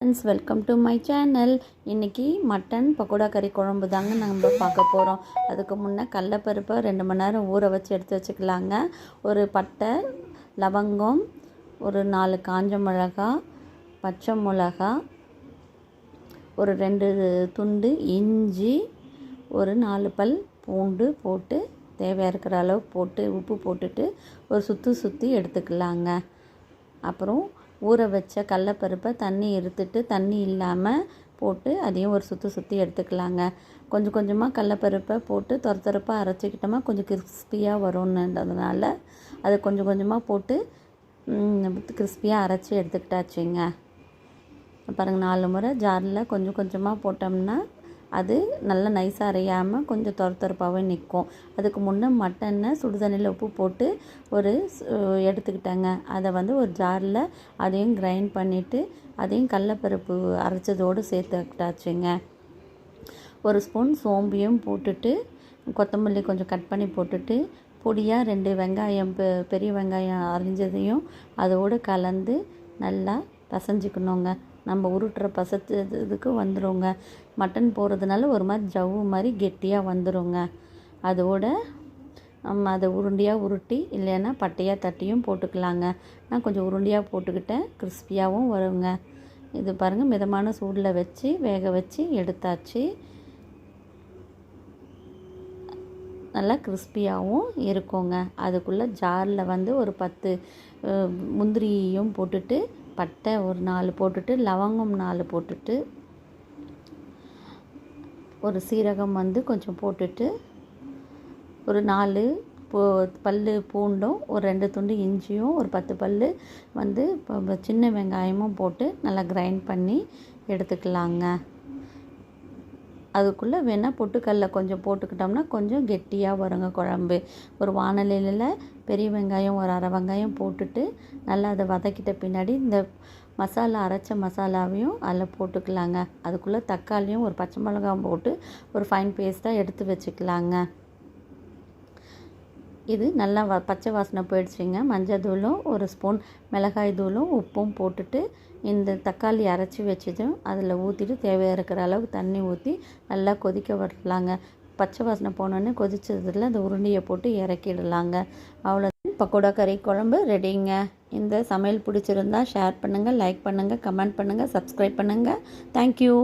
Friends welcome to my channel. இன்றைக்கி mutton pakoda கறி குழம்பு தாங்க நம்ம பார்க்க போகிறோம் அதுக்கு முன்னே கடலப்பருப்பை ரெண்டு மணி நேரம் ஊற வச்சு எடுத்து வச்சுக்கலாங்க. ஒரு பட்டை லவங்கம் ஒரு நாலு காஞ்ச மிளகா பச்சை மிளகா ஒரு ரெண்டு துண்டு இஞ்சி ஒரு நாலு பல் பூண்டு போட்டு தேவையாக இருக்கிற அளவு போட்டு உப்பு போட்டுட்டு ஒரு சுற்றி சுற்றி எடுத்துக்கலாங்க. அப்புறம் ஊற வச்ச கடலப்பருப்பை தண்ணி இருத்துட்டு தண்ணி இல்லாமல் போட்டு அதையும் ஒரு சுற்றி சுற்றி எடுத்துக்கலாங்க. கொஞ்சம் கொஞ்சமாக கடலப்பருப்பை போட்டு துர துரப்பாக அரைச்சிக்கிட்டோமா கொஞ்சம் கிறிஸ்பியாக வரும்ன்றதுனால அதை கொஞ்சம் கொஞ்சமாக போட்டு கிறிஸ்பியாக அரைச்சி எடுத்துக்கிட்டாச்சுங்க. பாருங்கள் நாலு முறை ஜாரில் கொஞ்சம் கொஞ்சமாக போட்டோம்னா அது நல்லா நைஸாக அரையாமல் கொஞ்சம் தொர தொரப்பாகவே நிற்கும் அதுக்கு முன்னே மட்டனை சுடுதண்ணியில் உப்பு போட்டு ஒரு எடுத்துக்கிட்டேங்க. அதை வந்து ஒரு ஜாரில் அதையும் கிரைண்ட் பண்ணிவிட்டு அதையும் கடலப்பருப்பு அரைச்சதோடு சேர்த்துக்கிட்டாச்சுங்க ஒரு ஸ்பூன் சோம்பியும் போட்டுட்டு கொத்தமல்லி கொஞ்சம் கட் பண்ணி போட்டுட்டு பொடியாக ரெண்டு வெங்காயம் பெரிய வெங்காயம் அரிஞ்சதையும் அதோடு கலந்து நல்லா பசஞ்சிக்கணுங்க. நம்ம உருட்டுற பசத்து இதுக்கு வந்துடுங்க மட்டன் போடுறதுனால ஒரு மாதிரி ஜவ்வு மாதிரி கெட்டியாக வந்துடுங்க அதோட நம்ம அதை உருண்டையாக உருட்டி இல்லைன்னா பட்டையாக தட்டியும் போட்டுக்கலாங்க. நான் கொஞ்சம் உருண்டையாக போட்டுக்கிட்டேன். கிறிஸ்பியாகவும் வருங்க. இது பாருங்கள் மிதமான சூடில் வச்சு வேக வச்சு எடுத்தாச்சு. நல்லா கிறிஸ்பியாகவும் இருக்குங்க. அதுக்குள்ளே ஜாரில் வந்து ஒரு பத்து முந்திரியும் போட்டுட்டு பட்டை ஒரு நாலு போட்டுட்டு லவங்கம் நாலு போட்டுட்டு ஒரு சீரகம் வந்து கொஞ்சம் போட்டுட்டு ஒரு நாலு பூ பல் பூண்டும் ஒரு ரெண்டு துண்டு இஞ்சியும் ஒரு பத்து பல் வந்து சின்ன வெங்காயமும் போட்டு நல்லா கிரைண்ட் பண்ணி எடுத்துக்கலாங்க. அதுக்குள்ளே வேணால் பொட்டுக்கல்ல கொஞ்சம் போட்டுக்கிட்டோம்னா கொஞ்சம் கெட்டியாக வருங்க குழம்பு. ஒரு வானலியில் பெரிய வெங்காயம் ஒரு அரை வெங்காயம் போட்டுட்டு நல்லா அதை வதக்கிட்ட பின்னாடி இந்த மசாலா அரைச்ச மசாலாவையும் அதில் போட்டுக்கலாங்க. அதுக்குள்ளே தக்காளியும் ஒரு பச்சை மிளகாயும் போட்டு ஒரு ஃபைன் பேஸ்ட்டாக எடுத்து வச்சுக்கலாங்க. இது நல்லா வ பச்சை வாசனை போயிடுச்சுங்க. மஞ்சள் தூளும் ஒரு ஸ்பூன் மிளகாய் தூளும் உப்பும் போட்டுட்டு இந்த தக்காளி அரைச்சி வச்சதும் அதில் ஊற்றிட்டு தேவையாக இருக்கிற அளவுக்கு தண்ணி ஊற்றி நல்லா கொதிக்க விடலாங்க. பச்சை வாசனை போனோன்னே கொதிச்சதில் அந்த உருண்டையை போட்டு இறக்கிடலாங்க. அவ்வளோ பக்கோடா கறி குழம்பு ரெடிங்க. இந்த சமையல் பிடிச்சிருந்தா ஷேர் பண்ணுங்கள் லைக் பண்ணுங்கள் கமெண்ட் பண்ணுங்கள் சப்ஸ்கிரைப் பண்ணுங்கள் தேங்க்யூ